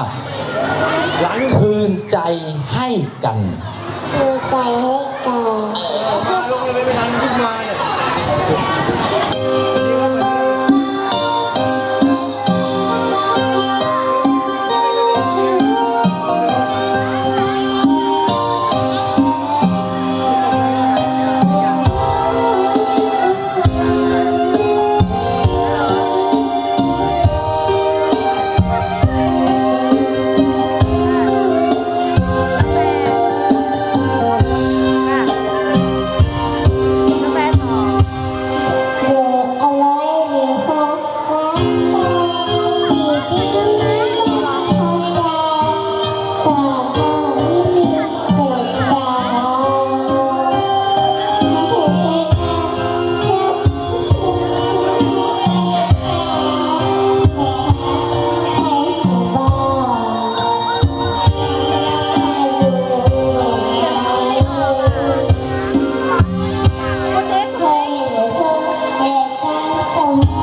อ้าวคืนใจให้กัน คือใจให้กัน มาลงเลยไม่ทันขึ้นมา Oh.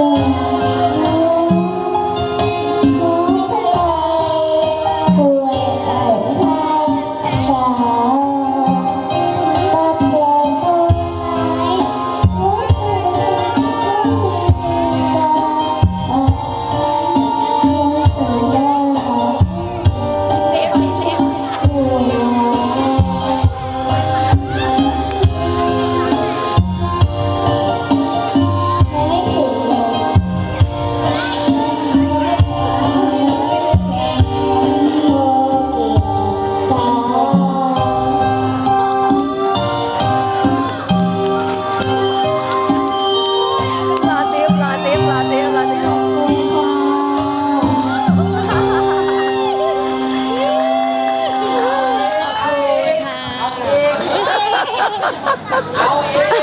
Oh. Alguém